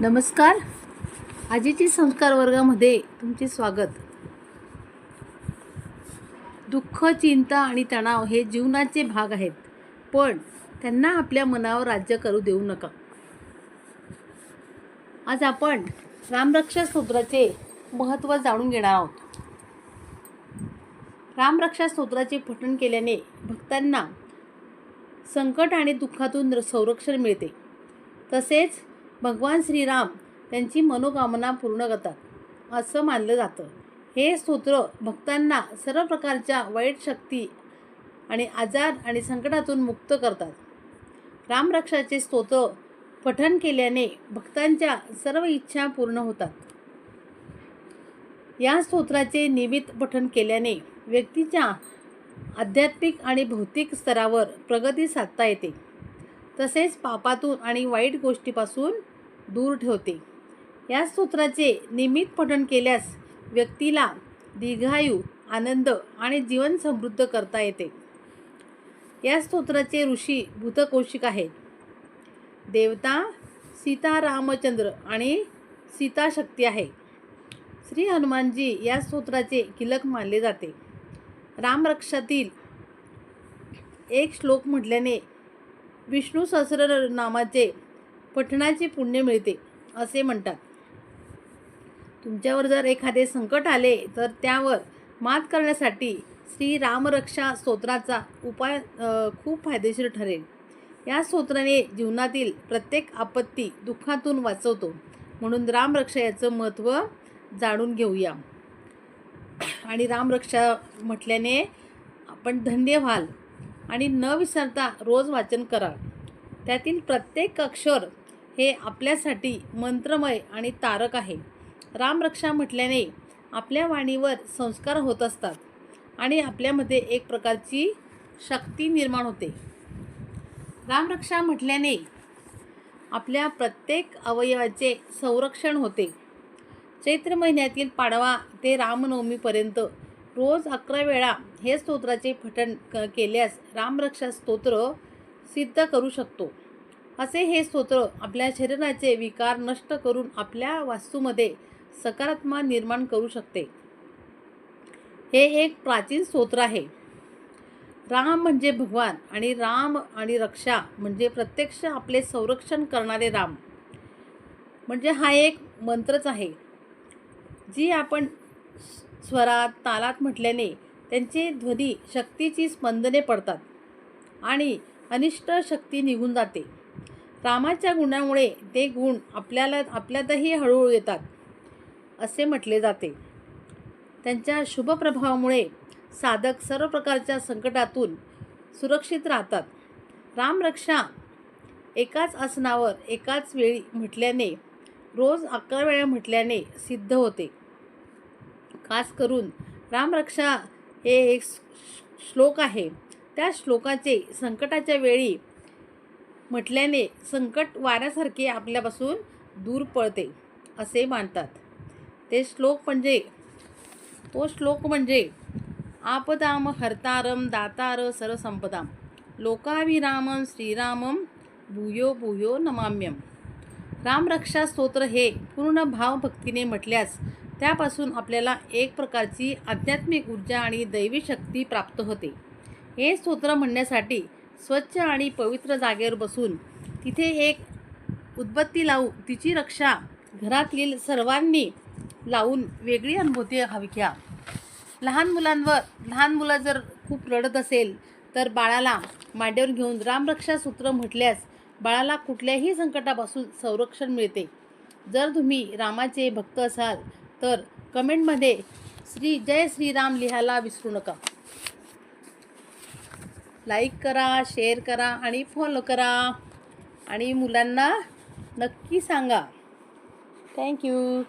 नमस्कार. आजीची संस्कार वर्गामध्ये तुमचे स्वागत. दुःख चिंता आणि तणाव हे जीवनाचे भाग आहेत पण त्यांना आपल्या मनावर राज्य करू देऊ नका. आज आपण रामरक्षा स्तोत्राचे महत्त्व जाणून घेणार आहोत. रामरक्षा स्तोत्राचे पठण केल्याने भक्तांना संकट आणि दुःखातून संरक्षण मिळते. तसेच भगवान श्रीराम त्यांची मनोकामना पूर्ण करतात. असं मानलं जातं. हे स्तोत्र भक्तांना सर्व प्रकारच्या वाईट शक्ती आणि आजार आणि संकटातून मुक्त करतात. रामरक्षाचे स्तोत्र पठन केल्याने भक्तांच्या सर्व इच्छा पूर्ण होतात. या स्तोत्राचे नियमित पठण केल्याने व्यक्तीच्या आध्यात्मिक आणि भौतिक स्तरावर प्रगती साधता येते. तसेच पापातून आणि वाईट गोष्टीपासून दूर ठेवते. या स्तोत्राचे नियमित पठण केल्यास व्यक्तीला दीर्घायू आनंद आणि जीवन समृद्ध करता येते. या स्तोत्राचे ऋषी भूतकौशिक आहेत. देवता सीता रामचंद्र आणि सीताशक्ती आहे. श्री हनुमानजी या स्तोत्राचे किलक मानले जाते. रामरक्षातील एक श्लोक म्हटल्याने विष्णू सहस्र नामाचे पठणाचे पुण्य मिळते असे म्हणतात. तुमच्यावर जर एखादे संकट आले तर त्यावर मात करण्यासाठी श्री रामरक्षा स्तोत्राचा उपाय खूप फायदेशीर ठरेल. या स्तोत्राने जीवनातील प्रत्येक आपत्ती दुःखातून वाचवतो. म्हणून रामरक्षा याचं महत्त्व जाणून घेऊया. आणि रामरक्षा म्हटल्याने आपण धन्य व्हाल. आणि न विसरता रोज वाचन करा. त्यातील प्रत्येक अक्षर हे आपल्यासाठी मंत्रमय आणि तारक आहे. रामरक्षा म्हटल्याने आपल्या वाणीवर संस्कार होत असतात आणि आपल्यामध्ये एक प्रकारची शक्ती निर्माण होते. रामरक्षा म्हटल्याने आपल्या प्रत्येक अवयवाचे संरक्षण होते. चैत्र महिन्यातील पाडवा ते रामनवमीपर्यंत रोज अकरा वेळा हे स्तोत्राचे पठण क केल्यास रामरक्षा स्तोत्र सिद्ध करू शकतो. असे हे स्तोत्र आपल्या शरीराचे विकार नष्ट करून आपल्या वास्तूमध्ये सकारात्मक निर्माण करू शकते. हे एक प्राचीन स्तोत्र आहे. राम म्हणजे भगवान आणि राम आणि रक्षा म्हणजे प्रत्यक्ष आपले संरक्षण करणारे राम. म्हणजे हा एक मंत्रच आहे. जी आपण स्वरात तालात म्हटल्याने त्यांचे ध्वनी शक्तीची स्पंदने पडतात आणि अनिष्ट शक्ती निघून जाते. रामाच्या गुणामुळे ते गुण आपल्याला आपल्यातही हळूहळू येतात असे म्हटले जाते. त्यांच्या शुभ प्रभावामुळे साधक सर्व प्रकारच्या संकटातून सुरक्षित राहतात. रामरक्षा एकाच आसनावर एकाच वेळी म्हटल्याने रोज अकरा वेळा म्हटल्याने सिद्ध होते. खास करून रामरक्षा हे एक श्लोक आहे. त्या श्लोकाचे संकटाच्या वेळी म्हटल्याने संकट वाऱ्यासारखे आपल्यापासून दूर पळते असे मानतात. ते श्लोक म्हणजे तो श्लोक म्हणजे आपदाम हरतारम दातार सरसंपदाम लोकाभिरामम श्रीरामम भूयो भूयो नमाम्यम. रामरक्षा स्तोत्र हे पूर्ण भावभक्तीने म्हटल्यास त्यापासून आपल्याला एक प्रकारची आध्यात्मिक ऊर्जा आणि दैवी शक्ती प्राप्त होते. हे स्तोत्र म्हणण्यासाठी स्वच्छ आणि पवित्र जागेवर बसून तिथे एक उदबत्ती लावू तिची रक्षा घरातील सर्वांनी लावून वेगळी अनुभूती हवी घ्या. लहान मुलांवर लहान मुलं जर खूप रडत असेल तर बाळाला मांडीवर घेऊन रामरक्षा सूत्र म्हटल्यास बाळाला कुठल्याही संकटापासून संरक्षण मिळते. जर तुम्ही रामाचे भक्त असाल तर कमेंटमध्ये श्री जय श्रीराम लिहायला विसरू नका. लाईक करा शेअर करा आणि फॉलो करा. आणि मुलांना नक्की सांगा. थँक्यू